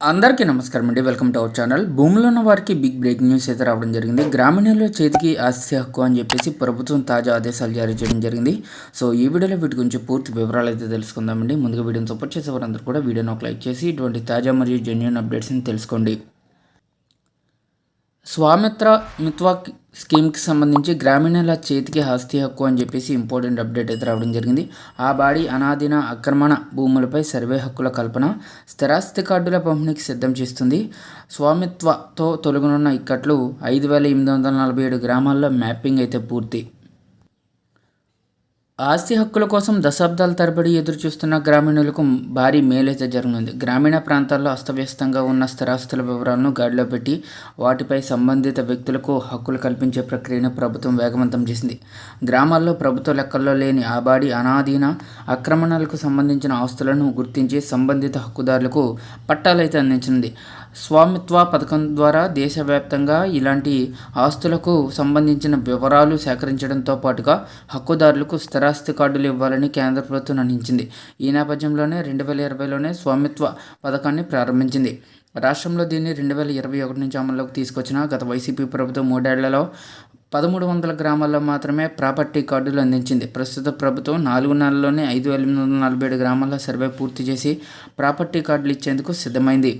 అందరికీ నమస్కారం అండి. Welcome to our channel. భూమిలో ఉన్న వారికి బిగ్ బ్రేకింగ్ న్యూస్ అయితే రావడం జరిగింది. గ్రామీణుల చేతికి ఆస్తి హక్కు అని చెప్పేసి ప్రభుత్వం తాజా ఆదేశాలు జారీ చేయడం జరిగింది. సో ఈ వీడియోలో వీటి గురించి పూర్తి వివరాలు అయితే తెలుసుకుందామండి. ముందుగా వీడియోని సపోర్ట్ చేసే వారందరూ కూడా వీడియోని ఒక లైక్ చేసి ఇటువంటి తాజా మరియు జెన్యున్ అప్డేట్స్ని తెలుసుకోండి. స్వామిత్ర మిత్వా స్కీమ్కి సంబంధించి గ్రామీణుల చేతికి ఆస్తి హక్కు అని చెప్పేసి ఇంపార్టెంట్ అప్డేట్ అయితే రావడం జరిగింది. ఆ బాడీ అనాదిన ఆక్రమణ భూములపై సర్వే హక్కుల కల్పన స్థిరాస్తి కార్డుల పంపిణీకి సిద్ధం చేస్తుంది. స్వామిత్వతో తొలగనున్న ఇక్కట్లు ఐదు వేల ఎనిమిది వందల నలభై ఏడు గ్రామాల్లో మ్యాపింగ్ అయితే పూర్తి. ఆస్తి హక్కుల కోసం దశాబ్దాల తరబడి ఎదురుచూస్తున్న గ్రామీణులకు భారీ మేలైతే జరగనుంది. గ్రామీణ ప్రాంతాల్లో అస్తవ్యస్తంగా ఉన్న స్థిరాస్తుల వివరాలను గాడిలో పెట్టి వాటిపై సంబంధిత వ్యక్తులకు హక్కులు కల్పించే ప్రక్రియను ప్రభుత్వం వేగవంతం చేసింది. గ్రామాల్లో ప్రభుత్వ లెక్కల్లో లేని ఆబాడి అనాధీన ఆక్రమణలకు సంబంధించిన ఆస్తులను గుర్తించి సంబంధిత హక్కుదారులకు పట్టాలైతే అందించింది స్వామిత్వ పథకం ద్వారా దేశవ్యాప్తంగా ఇలాంటి ఆస్తులకు సంబంధించిన వివరాలు సేకరించడంతో పాటుగా హక్కుదారులకు స్థిరాస్తి కార్డులు ఇవ్వాలని కేంద్ర ప్రభుత్వం నిర్ణయించింది. ఈ నేపథ్యంలోనే రెండు వేల ఇరవైలోనే స్వామిత్వ పథకాన్ని ప్రారంభించింది. రాష్ట్రంలో దీన్ని రెండు వేల ఇరవై ఒకటి నుంచి అమల్లోకి తీసుకొచ్చిన గత వైసీపీ ప్రభుత్వం మూడేళ్ళలో పదమూడు వందల గ్రామాల్లో మాత్రమే ప్రాపర్టీ కార్డులు అందించింది. ప్రస్తుత ప్రభుత్వం నాలుగు నెలల్లోనే ఐదు వేల ఎనిమిది వందల నలభై ఏడు గ్రామాల్లో సర్వే పూర్తి చేసి ప్రాపర్టీ కార్డులు ఇచ్చేందుకు సిద్ధమైంది.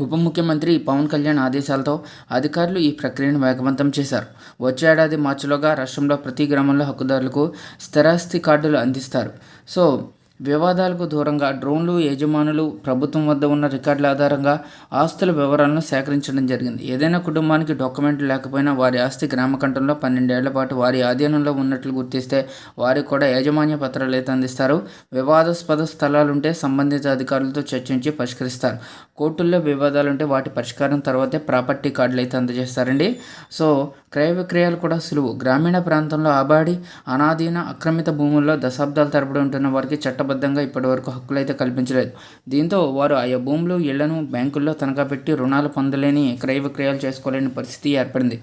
ఉప ముఖ్యమంత్రి పవన్ కళ్యాణ్ ఆదేశాలతో అధికారులు ఈ ప్రక్రియను వేగవంతం చేశారు. వచ్చే ఏడాది మార్చిలోగా రాష్ట్రంలో ప్రతి గ్రామంలో హక్కుదారులకు స్థిరాస్తి కార్డులు అందిస్తారు. సో వివాదాలకు దూరంగా డ్రోన్లు యజమానులు ప్రభుత్వం వద్ద ఉన్న రికార్డుల ఆధారంగా ఆస్తుల వివరాలను సేకరించడం జరిగింది. ఏదైనా కుటుంబానికి డాక్యుమెంట్లు లేకపోయినా వారి ఆస్తి గ్రామకంఠంలో పన్నెండేళ్ళ పాటు వారి ఆధీనంలో ఉన్నట్లు గుర్తిస్తే వారికి కూడా యాజమాన్య పత్రాలు అయితే అందిస్తారు. వివాదాస్పద స్థలాలుంటే సంబంధిత అధికారులతో చర్చించి పరిష్కరిస్తారు. కోర్టుల్లో వివాదాలుంటే వాటి పరిష్కారం తర్వాతే ప్రాపర్టీ కార్డులు అయితే అందజేస్తారండి. సో క్రయ విక్రయాలు కూడా సులువు. గ్రామీణ ప్రాంతంలో ఆబాడి అనాధీన అక్రమిత భూముల్లో దశాబ్దాల తరబడి ఉంటున్న వారికి చట్టబద్ధంగా ఇప్పటివరకు హక్కులు అయితే కల్పించలేదు. దీంతో వారు ఆయా భూములు ఇళ్ళను బ్యాంకుల్లో తనఖా పెట్టి రుణాలు పొందలేని క్రయ విక్రయాలు చేసుకోలేని పరిస్థితి ఏర్పడింది.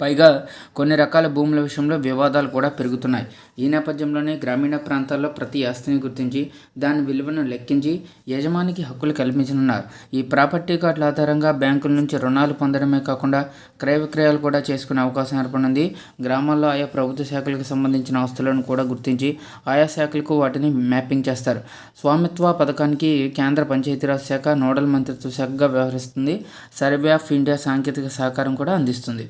పైగా కొన్ని రకాల భూముల విషయంలో వివాదాలు కూడా పెరుగుతున్నాయి. ఈ నేపథ్యంలోనే గ్రామీణ ప్రాంతాల్లో ప్రతి ఆస్తిని గుర్తించి దాని విలువను లెక్కించి యజమానికి హక్కులు కల్పించనున్నారు. ఈ ప్రాపర్టీ కార్డుల ఆధారంగా బ్యాంకుల నుంచి రుణాలు పొందడమే కాకుండా క్రయ విక్రయాలు కూడా చేసుకునే అవకాశం ఏర్పడింది. గ్రామాల్లో ఆయా ప్రభుత్వ శాఖలకు సంబంధించిన ఆస్తులను కూడా గుర్తించి ఆయా శాఖలకు వాటిని మ్యాపింగ్ చేస్తారు. స్వామిత్వ పథకానికి కేంద్ర పంచాయతీరాజ్ శాఖ నోడల్ మంత్రిత్వ శాఖగా వ్యవహరిస్తుంది. సర్వే ఆఫ్ ఇండియా సాంకేతిక సహకారం కూడా అందిస్తుంది.